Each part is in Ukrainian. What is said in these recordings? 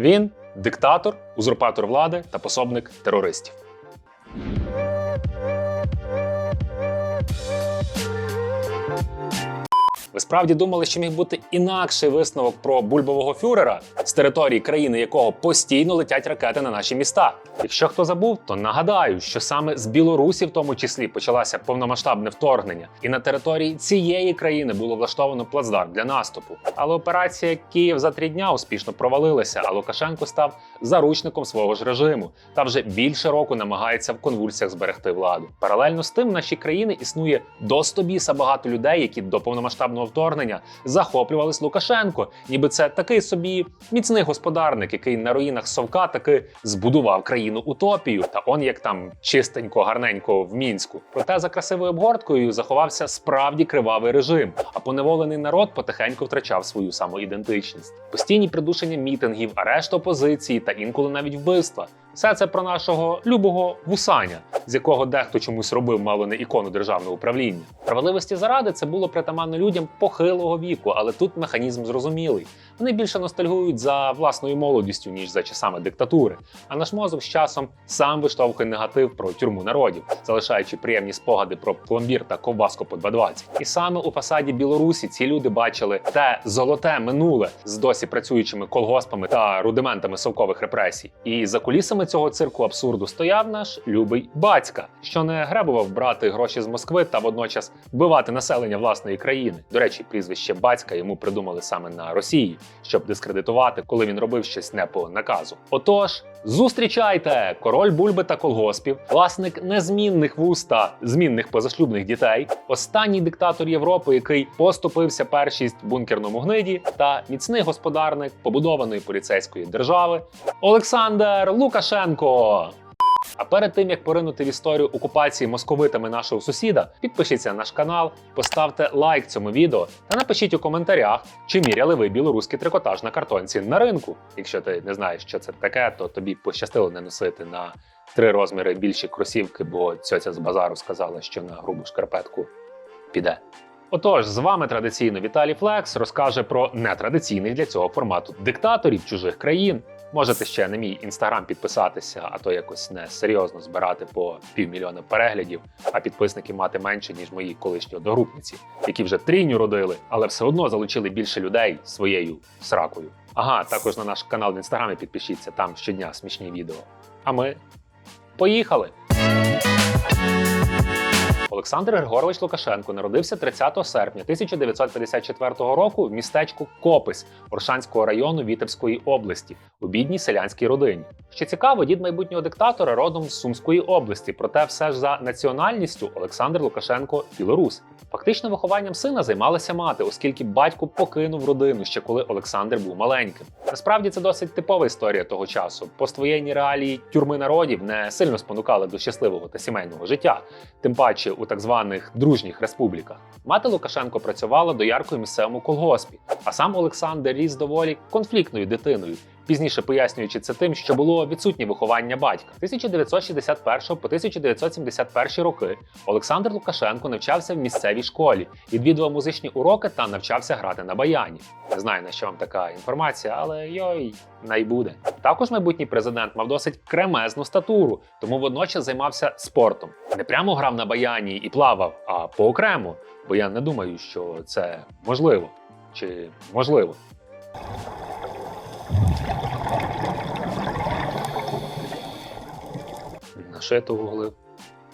Він диктатор, узурпатор влади та пособник терористів. Справді думали, що міг бути інакший висновок про бульбового фюрера з території країни, якого постійно летять ракети на наші міста? Якщо хто забув, то нагадаю, що саме з Білорусі, в тому числі, почалося повномасштабне вторгнення, і на території цієї країни було влаштовано плацдарм для наступу. Але операція Київ за три дня успішно провалилася, а Лукашенко став заручником свого ж режиму та вже більше року намагається в конвульсіях зберегти владу. Паралельно з тим, в нашій країні існує до стобіса багато людей, які до повномасштабного вторгнення захоплювались Лукашенко, ніби це такий собі міцний господарник, який на руїнах совка таки збудував країну утопію. Та он як там чистенько, гарненько в мінську. Проте за красивою обгорткою заховався справді кривавий режим, а поневолений народ потихеньку втрачав свою самоідентичність. Постійні придушення мітингів, арешт опозиції та інколи навіть вбивства. Все це про нашого любого вусаня, з якого дехто чомусь робив мало не ікону державного управління. Справедливості заради це було притаманно людям похилого віку, але тут механізм зрозумілий. Вони більше ностальгують за власною молодістю, ніж за часами диктатури. А наш мозок з часом сам виштовхує негатив про тюрму народів, залишаючи приємні спогади про пломбір та ковбаску по 2,20. І саме у фасаді Білорусі ці люди бачили те золоте минуле з досі працюючими колгоспами та рудиментами совкових репресій. І за кулісами цього цирку абсурду стояв наш любий батька, що не гребував брати гроші з Москви та водночас вбивати населення власної країни. До речі, прізвище батька йому придумали саме на Росії, щоб дискредитувати, коли він робив щось не по наказу. Отож, зустрічайте король бульби та колгоспів, власник незмінних вуст та змінних позашлюбних дітей, останній диктатор Європи, який поступився першість бункерному гниді, та міцний господарник побудованої поліцейської держави Олександр Лукашенко. А перед тим як поринути в історію окупації московитами нашого сусіда, підпишіться на наш канал, поставте лайк цьому відео та напишіть у коментарях, чи міряли ви білоруський трикотаж на картонці на ринку. Якщо ти не знаєш, що це таке, то тобі пощастило не носити на три розміри більші кросівки, бо цьоця з базару сказала, що на грубу шкарпетку піде. Отож, з вами традиційно Віталій Флекс розкаже про нетрадиційних для цього формату диктаторів чужих країн. Можете ще на мій інстаграм підписатися, а то якось не серйозно збирати по півмільйона переглядів, а підписники мати менше, ніж мої колишні одногрупниці, які вже трійню родили, але все одно залучили більше людей своєю сракою. Ага, також на наш канал в інстаграмі підпишіться, там щодня смішні відео. А ми поїхали! Олександр Григорович Лукашенко народився 30 серпня 1954 року в містечку Копись Оршанського району Вітебської області у бідній селянській родині. Що цікаво, дід майбутнього диктатора родом з Сумської області, проте все ж за національністю Олександр Лукашенко білорус. Фактично вихованням сина займалася мати, оскільки батько покинув родину ще коли Олександр був маленьким. Насправді це досить типова історія того часу. Поствоєнні реалії тюрми народів не сильно спонукали до щасливого та сімейного життя, тим паче у так званих дружніх республіках. Мати Лукашенко працювала дояркою місцевому колгоспі, а сам Олександр ріс доволі конфліктною дитиною. Пізніше пояснюючи це тим, що було відсутнє виховання батька. 1961 по 1971 роки Олександр Лукашенко навчався в місцевій школі, відвідував музичні уроки та навчався грати на баяні. Не знаю на що вам така інформація, але йой, найбуде. Також майбутній президент мав досить кремезну статуру, тому водночас займався спортом. Не прямо грав на баяні і плавав, а поокремо. Бо я не думаю, що це можливо чи можливо. Що гуглив?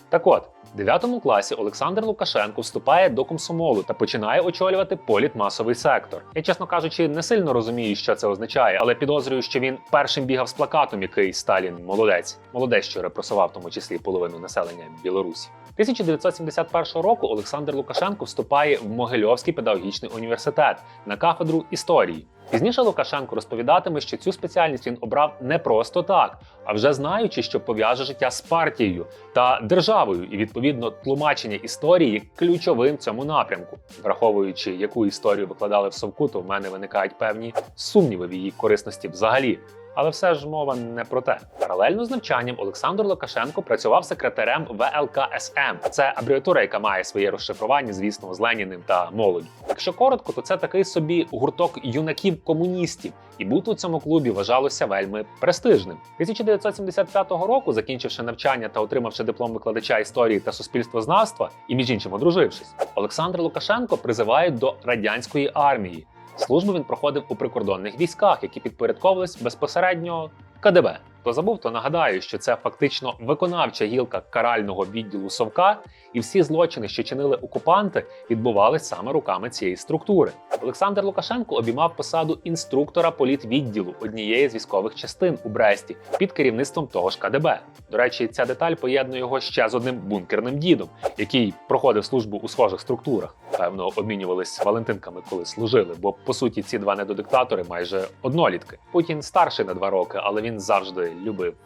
Так от, в 9 класі Олександр Лукашенко вступає до комсомолу та починає очолювати політмасовий сектор. Я, чесно кажучи, не сильно розумію, що це означає, але підозрюю, що він першим бігав з плакатом, який Сталін молодець, молодець, що репресував в тому числі половину населення Білорусі. 1971 року Олександр Лукашенко вступає в Могильовський педагогічний університет на кафедру історії. Пізніше Лукашенко розповідатиме, що цю спеціальність він обрав не просто так, а вже знаючи, що пов'яже життя з партією та державою, і відповідно тлумачення історії ключовим цьому напрямку. Враховуючи, яку історію викладали в совку, то в мене виникають певні сумніви в її корисності взагалі. Але все ж мова не про те. Паралельно з навчанням Олександр Лукашенко працював секретарем ВЛКСМ. Це абревіатура, яка має своє розшифрування, звісно, з Леніним та молоддю. Якщо коротко, то це такий собі гурток юнаків-комуністів, і бути у цьому клубі вважалося вельми престижним. 1975 року, закінчивши навчання та отримавши диплом викладача історії та суспільствознавства, і між іншим одружившись, Олександр Лукашенко призивають до радянської армії. Службу він проходив у прикордонних військах, які підпорядковувались безпосередньо КДБ. Хто забув, то нагадаю, що це фактично виконавча гілка карального відділу Совка, і всі злочини, що чинили окупанти, відбувались саме руками цієї структури. Олександр Лукашенко обіймав посаду інструктора політвідділу однієї з військових частин у Бресті під керівництвом того ж КДБ. До речі, ця деталь поєднує його ще з одним бункерним дідом, який проходив службу у схожих структурах. Певно, обмінювались валентинками, коли служили, бо по суті ці два недодиктатори майже однолітки. Путін старший на два роки, але він завжди любив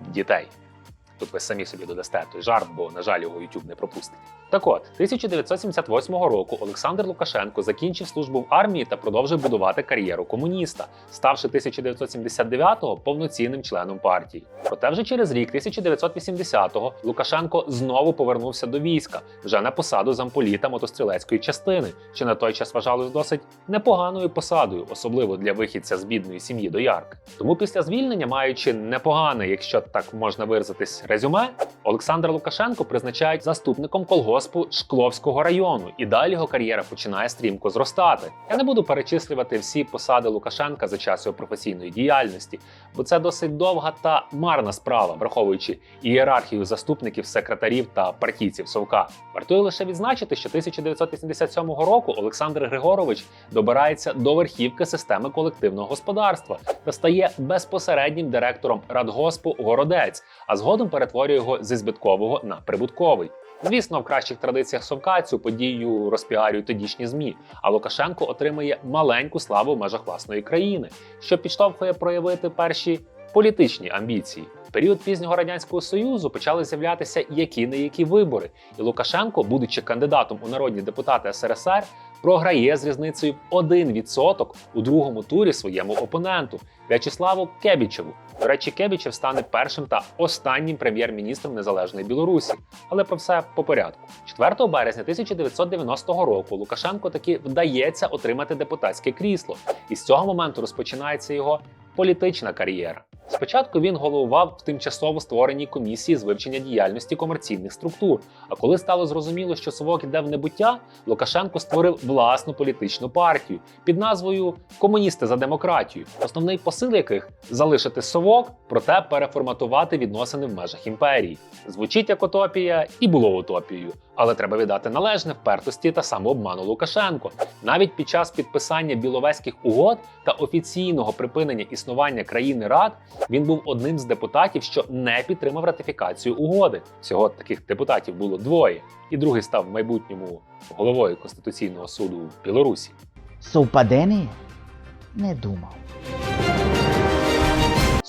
дітей. Тобто самі собі додасте той жарт, бо, на жаль, його YouTube не пропустить. Так от, 1978 року Олександр Лукашенко закінчив службу в армії та продовжив будувати кар'єру комуніста, ставши 1979-го повноцінним членом партії. Проте вже через рік, 1980-го, Лукашенко знову повернувся до війська вже на посаду замполіта мотострілецької частини, що на той час вважалось досить непоганою посадою, особливо для вихідця з бідної сім'ї до Ярка. Тому після звільнення, маючи непогане, якщо так можна виразитись, резюме, Олександр Лукашенко призначають заступником колгоспу Шкловського району, і далі його кар'єра починає стрімко зростати. Я не буду перечислювати всі посади Лукашенка за час його професійної діяльності, бо це досить довга та марна справа, враховуючи ієрархію заступників, секретарів та партійців Совка. Вартує лише відзначити, що 1987 року Олександр Григорович добирається до верхівки системи колективного господарства та стає безпосереднім директором радгоспу Городець, а згодом перетворює його зі збиткового на прибутковий. Звісно, в кращих традиціях Совка цю подію розпіарюють тодішні змі, а Лукашенко отримує маленьку славу в межах власної країни, що підштовхує проявити перші політичні амбіції. В період пізнього радянського союзу почали з'являтися які не які вибори, і Лукашенко, будучи кандидатом у народні депутати СРСР, програє з різницею в 1% у другому турі своєму опоненту В'ячеславу Кебічеву. До речі, Кебічев стане першим та останнім прем'єр-міністром незалежної Білорусі. Але про все по порядку. 4 березня 1990 року Лукашенко таки вдається отримати депутатське крісло, і з цього моменту розпочинається його політична кар'єра. Спочатку він головував в тимчасово створеній комісії з вивчення діяльності комерційних структур. А коли стало зрозуміло, що совок іде в небуття, Лукашенко створив власну політичну партію під назвою Комуністи за демократію, основний посил яких залишити совок, проте переформатувати відносини в межах імперії. Звучить як утопія і було утопією. Але треба віддати належне впертості та самообману Лукашенко. Навіть під час підписання біловезьких угод та офіційного припинення існування країни Рад він був одним з депутатів, що не підтримав ратифікацію угоди. Всього таких депутатів було двоє, і другий став в майбутньому головою Конституційного суду в Білорусі. Совпадение? Не думав.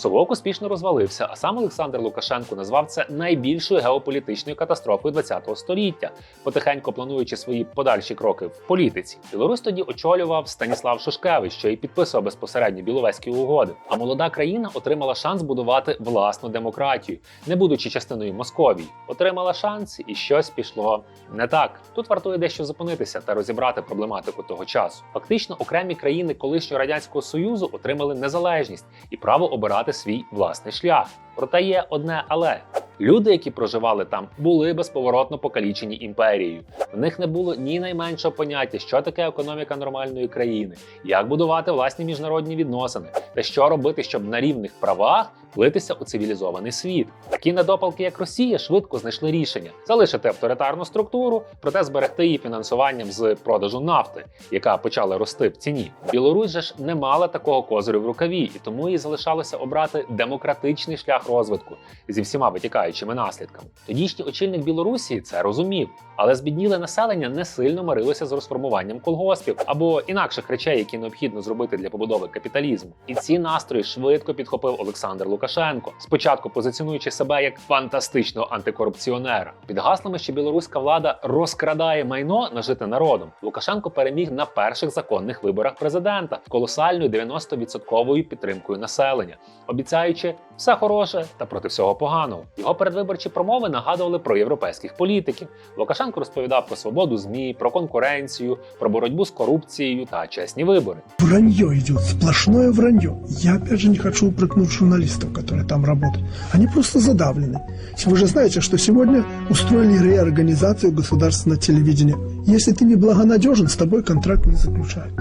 Совок успішно розвалився, а сам Олександр Лукашенко назвав це найбільшою геополітичною катастрофою ХХ століття, потихеньку плануючи свої подальші кроки в політиці. Білорусь тоді очолював Станіслав Шушкевич, що і підписував безпосередньо біловезькі угоди. А молода країна отримала шанс будувати власну демократію, не будучи частиною Московії. Отримала шанс, і щось пішло не так. Тут вартує дещо зупинитися та розібрати проблематику того часу. Фактично, окремі країни колишнього радянського союзу отримали незалежність і право обирати свій власний шлях. Проте є одне але. Люди, які проживали там, були безповоротно покалічені імперією. В них не було ні найменшого поняття, що таке економіка нормальної країни, як будувати власні міжнародні відносини та що робити, щоб на рівних правах влитися у цивілізований світ. Такі недопалки, як Росія, швидко знайшли рішення залишити авторитарну структуру, проте зберегти її фінансуванням з продажу нафти, яка почала рости в ціні. Білорусь же ж не мала такого козирю в рукаві, і тому їй залишалося обрати демократичний шлях розвитку зі всіма витікаючими наслідками. Тодішній очільник Білорусі це розумів, але збідніле населення не сильно мирилося з розформуванням колгоспів або інакших речей, які необхідно зробити для побудови капіталізму. І ці настрої швидко підхопив Олександр Лукашенко, спочатку позиціонуючи себе як фантастичного антикорупціонера. Під гаслами, що білоруська влада розкрадає майно нажите народом. Лукашенко переміг на перших законних виборах президента колосальною 90% підтримкою населення, обіцяючи все хороше та проти всього поганого. Його передвиборчі промови нагадували про європейських політиків. Лукашенко розповідав про свободу змі, про конкуренцію, про боротьбу з корупцією та чесні вибори. Вранье идет, сплошное вранье. Я опять же не хочу упрекнуть журналистов, которые там работают. Они просто задавлены. Вы же знаете, что сегодня устроили реорганизацию государственного телевидения. Если ты не благонадежен, с тобой контракт не заключают.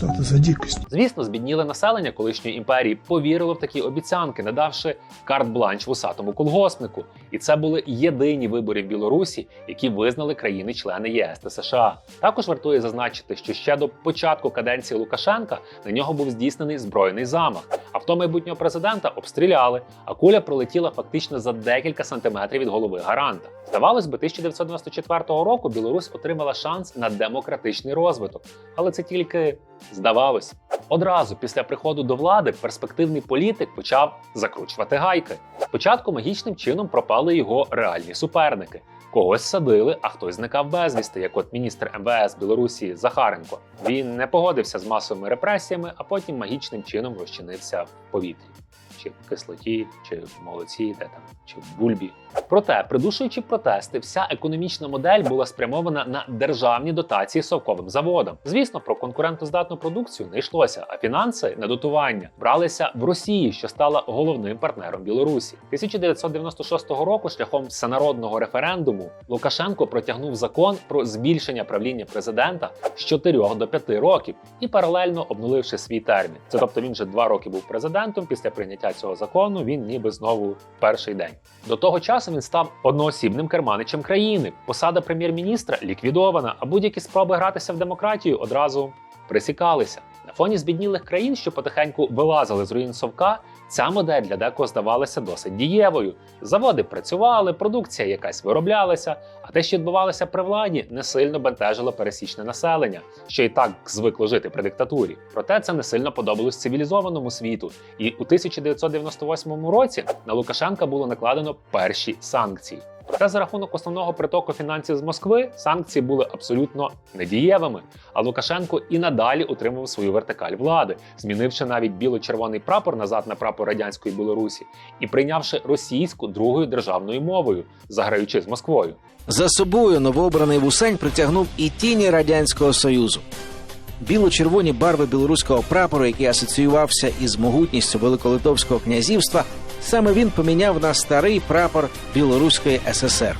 Это за дикость? Звісно, збідніле населення колишньої імперії повірило в такі обіцянки, надавши карт-бланш вусатому колгоспнику. І це були єдині вибори в Білорусі, які визнали країни-члени ЄС та США. Також вартує зазначити, що ще до початку каденції Лукашенка на нього був здійснений збройний замах. Авто майбутнього президента обстріляли, а куля пролетіла фактично за декілька сантиметрів від голови гаранта. Здавалось би, 1994 року Білорусь отримала шанс на демократичний розвиток, але це тільки здавалось. Одразу після приходу до влади перспективний політик почав закручувати гайки. Спочатку магічним чином пропали його реальні суперники. Когось садили, а хтось зникав безвісти, як от міністр МВС Білорусі Захаренко. Він не погодився з масовими репресіями, а потім магічним чином розчинився в повітрі. Чи в кислоті, чи в молоці, де там, чи в бульбі. Проте, придушуючи протести, вся економічна модель була спрямована на державні дотації совковим заводам. Звісно, про конкурентоздатну продукцію не йшлося, а фінанси на дотування бралися в Росії, що стала головним партнером Білорусі. 1996 року, шляхом всенародного референдуму, Лукашенко протягнув закон про збільшення правління президента з 4 до 5 років і паралельно обнуливши свій термін. Це тобто він вже два роки був президентом. Після прийняття цього закону він ніби знову перший день. До того часу він став одноосібним керманичем країни. Посада прем'єр-міністра ліквідована, а будь-які спроби гратися в демократію одразу присікалися. На фоні збіднілих країн, що потихеньку вилазили з руїн совка, ця модель для декого здавалася досить дієвою. Заводи працювали, продукція якась вироблялася, а те, що відбувалося при владі, не сильно бентежило пересічне населення, що і так звикло жити при диктатурі. Проте це не сильно подобалось цивілізованому світу. І у 1998 році на Лукашенка було накладено перші санкції. Проте за рахунок основного притоку фінансів з Москви санкції були абсолютно недієвими. А Лукашенко і надалі утримував свою вертикаль влади, змінивши навіть біло-червоний прапор назад на прапор радянської Білорусі і прийнявши російську другою державною мовою, заграючи з Москвою. За собою новообраний вусень притягнув і тіні радянського союзу. Біло-червоні барви білоруського прапору, який асоціювався із могутністю Великолитовського князівства, саме він поміняв на старий прапор Білоруської ССР.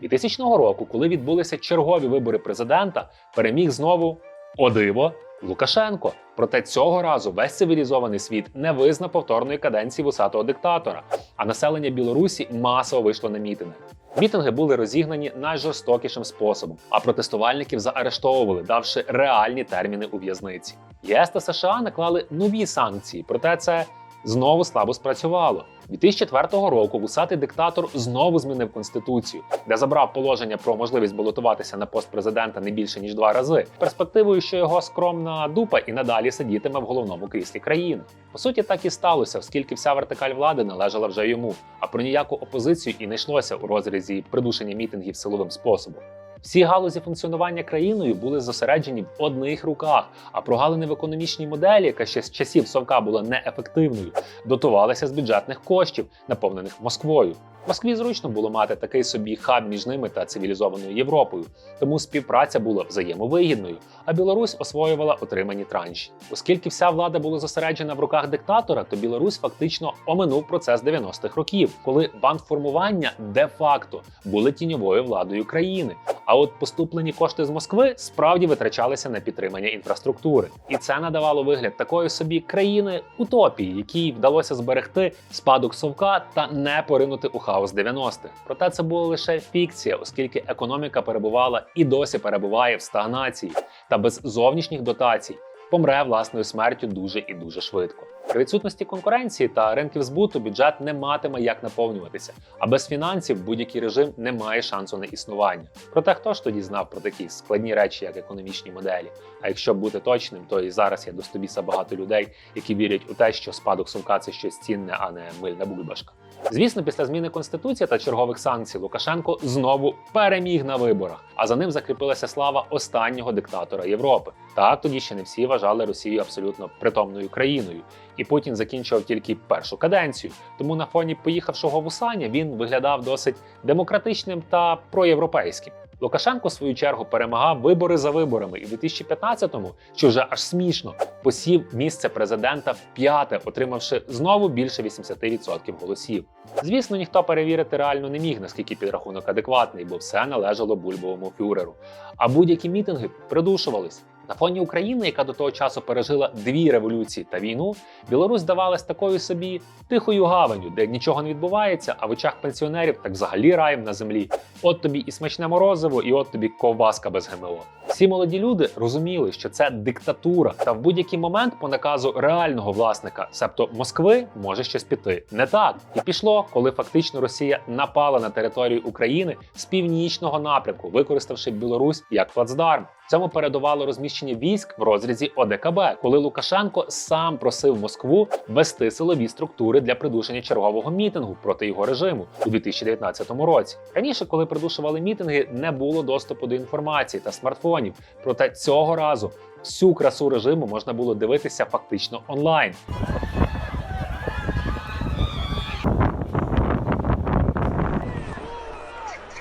2000 року, коли відбулися чергові вибори президента, переміг знову о диво Лукашенко. Проте цього разу весь цивілізований світ не визнав повторної каденції вусатого диктатора, а населення Білорусі масово вийшло на мітинги. Мітинги були розігнані найжорстокішим способом, а протестувальників заарештовували, давши реальні терміни у в'язниці. ЄС та США наклали нові санкції, проте це знову слабо спрацювало. 2004 року вусатий диктатор знову змінив конституцію, де забрав положення про можливість балотуватися на пост президента не більше ніж два рази, перспективою, що його скромна дупа і надалі сидітиме в головному кріслі країни. По суті, так і сталося, оскільки вся вертикаль влади належала вже йому, а про ніяку опозицію і не йшлося у розрізі придушення мітингів силовим способом. Всі галузі функціонування країною були зосереджені в одних руках, а прогалини в економічній моделі, яка ще з часів совка була неефективною, дотувалися з бюджетних коштів, наповнених Москвою. Москві зручно було мати такий собі хаб між ними та цивілізованою Європою, тому співпраця була взаємовигідною, а Білорусь освоювала отримані транші. Оскільки вся влада була зосереджена в руках диктатора, то Білорусь фактично оминув процес 90-х років, коли бандформування де-факто були тіньовою владою країни. А от поступлені кошти з Москви справді витрачалися на підтримання інфраструктури, і це надавало вигляд такої собі країни утопії, якій вдалося зберегти спадок совка та не поринути у хаос 90-х. Проте це була лише фікція, оскільки економіка перебувала і досі перебуває в стагнації та без зовнішніх дотацій. помре власною смертю дуже і дуже швидко. При відсутності конкуренції та ринків збуту бюджет не матиме як наповнюватися, а без фінансів будь-який режим не має шансу на існування. Проте хто ж тоді знав про такі складні речі, як економічні моделі? А якщо бути точним, то і зараз є до стобіса багато людей, які вірять у те, що спадок сумка це щось цінне, а не мильна бульбашка. Звісно, після зміни конституції та чергових санкцій Лукашенко знову переміг на виборах, а за ним закріпилася слава останнього диктатора Європи. Так тоді ще не всі вважали Росію абсолютно притомною країною, і Путін закінчував тільки першу каденцію. Тому на фоні поїхавшого вусання він виглядав досить демократичним та проєвропейським. Лукашенко, в свою чергу, перемагав вибори за виборами, і в 2015-му, що вже аж смішно, посів місце президента в п'яте, отримавши знову більше 80% голосів. Звісно, ніхто перевірити реально не міг, наскільки підрахунок адекватний, бо все належало бульбовому фюреру. А будь-які мітинги придушувались. На фоні України, яка до того часу пережила дві революції та війну, Білорусь здавалась такою собі тихою гаваню, де нічого не відбувається, а в очах пенсіонерів так взагалі раєм на землі. От тобі і смачне морозиво, і от тобі ковбаска без ГМО. Всі молоді люди розуміли, що це диктатура, та в будь-який момент по наказу реального власника, себто Москви, може щось піти. Не так і пішло, коли фактично Росія напала на територію України з північного напрямку, використавши Білорусь як плацдарм. Цьому передувало розміщення військ в розрізі ОДКБ, коли Лукашенко сам просив Москву вести силові структури для придушення чергового мітингу проти його режиму у 2019 році. Раніше, коли придушували мітинги, не було доступу до інформації та смартфонів. Проте цього разу всю красу режиму можна було дивитися фактично онлайн.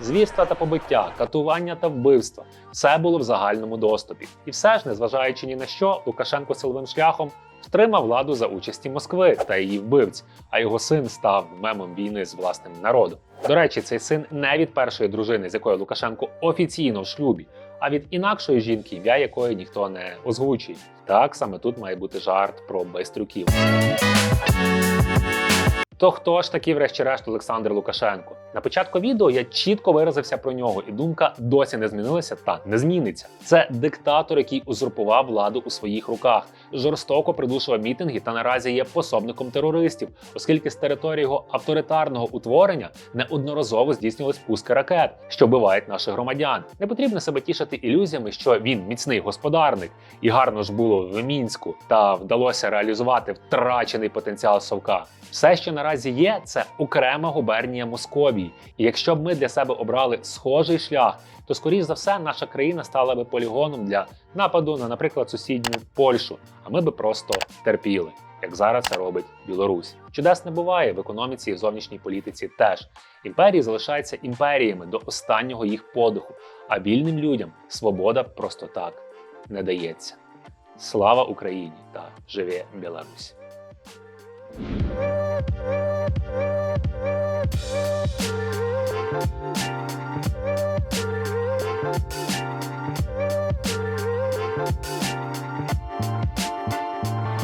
Звірства та побиття, катування та вбивства все було в загальному доступі. І все ж, незважаючи ні на що, Лукашенко силовим шляхом втримав владу за участі Москви та її вбивць, а його син став мемом війни з власним народом. До речі, цей син не від першої дружини, з якою Лукашенко офіційно в шлюбі, а від інакшої жінки, ім'я якої ніхто не озвучує. Так саме тут має бути жарт про байстрюків. То хто ж такий, врешті-решт, Олександр Лукашенко? На початку відео я чітко виразився про нього, і думка досі не змінилася та не зміниться. Це диктатор, який узурпував владу у своїх руках, жорстоко придушував мітинги та наразі є пособником терористів, оскільки з території його авторитарного утворення неодноразово здійснювались пуски ракет, що вбивають наших громадян. Не потрібно себе тішити ілюзіями, що він міцний господарник, і гарно ж було в мінську та вдалося реалізувати втрачений потенціал совка. Все, що наразі є, це окрема губернія Московії. І якщо б ми для себе обрали схожий шлях, то скоріш за все наша країна стала би полігоном для нападу на, наприклад, сусідню Польщу, а ми би просто терпіли. Як зараз це робить Білорусь. Чудес не буває в економіці і в зовнішній політиці теж. Імперії залишаються імперіями до останнього їх подиху, а вільним людям свобода просто так не дається. Слава Україні та живе Білорусь! Thank you.